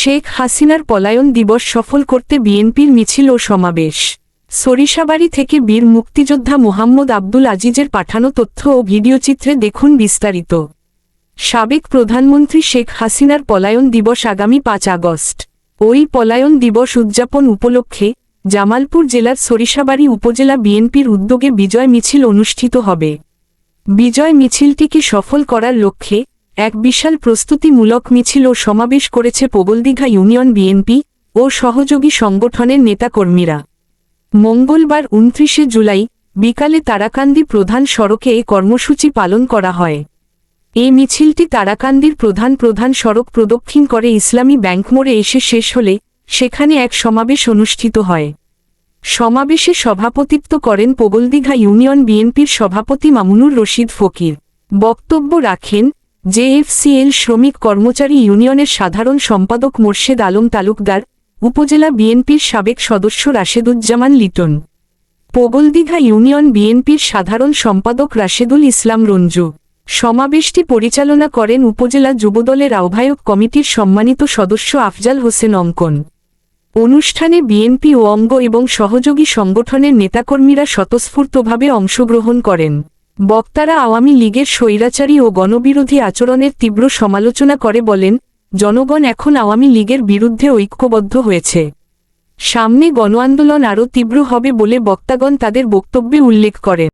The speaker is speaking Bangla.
শেখ হাসিনার পলায়ন দিবস সফল করতে বিএনপির মিছিল ও সমাবেশ। সরিষাবাড়ি থেকে বীর মুক্তিযোদ্ধা মোহাম্মদ আব্দুল আজিজের পাঠানো তথ্য ও ভিডিওচিত্রে দেখুন বিস্তারিত। সাবেক প্রধানমন্ত্রী শেখ হাসিনার পলায়ন দিবস আগামী পাঁচ আগস্ট। ওই পলায়ন দিবস উদযাপন উপলক্ষে জামালপুর জেলার সরিষাবাড়ি উপজেলা বিএনপির উদ্যোগে বিজয় মিছিল অনুষ্ঠিত হবে। বিজয় মিছিলটিকে সফল করার লক্ষ্যে এক বিশাল প্রস্তুতিমূলক মিছিল ও সমাবেশ করেছে পোগলদিঘা ইউনিয়ন বিএনপি ও সহযোগী সংগঠনের নেতাকর্মীরা। মঙ্গলবার উনত্রিশে জুলাই বিকালে তারাকান্দি প্রধান সড়কে এ কর্মসূচি পালন করা হয়। এই মিছিলটি তারাকান্দির প্রধান প্রধান সড়ক প্রদক্ষিণ করে ইসলামী ব্যাংক মোড়ে এসে শেষ হলে সেখানে এক সমাবেশ অনুষ্ঠিত হয়। সমাবেশে সভাপতিত্ব করেন পোগলদিঘা ইউনিয়ন বিএনপির সভাপতি মামুনুর রশিদ ফকির। বক্তব্য রাখেন জেএফসিএল শ্রমিক কর্মচারী ইউনিয়নের সাধারণ সম্পাদক মোর্শেদ আলম তালুকদার, উপজেলা বিএনপির সাবেক সদস্য রাশেদুজ্জামান লিটন, পোগলদিঘা ইউনিয়ন বিএনপির সাধারণ সম্পাদক রাশেদুল ইসলাম রঞ্জু। সমাবেশটি পরিচালনা করেন উপজেলা যুবদলের আহ্বায়ক কমিটির সম্মানিত সদস্য আফজাল হোসেন অঙ্কন। অনুষ্ঠানে বিএনপি ও অঙ্গ এবং সহযোগী সংগঠনের নেতাকর্মীরা স্বতঃস্ফূর্তভাবে অংশগ্রহণ করেন। বক্তারা আওয়ামী লীগের স্বৈরাচারী ও গণবিরোধী আচরণের তীব্র সমালোচনা করে বলেন, জনগণ এখন আওয়ামী লীগের বিরুদ্ধে ঐক্যবদ্ধ হয়েছে। সামনে গণ আন্দোলন আরও তীব্র হবে বলে বক্তাগণ তাদের বক্তব্যে উল্লেখ করেন।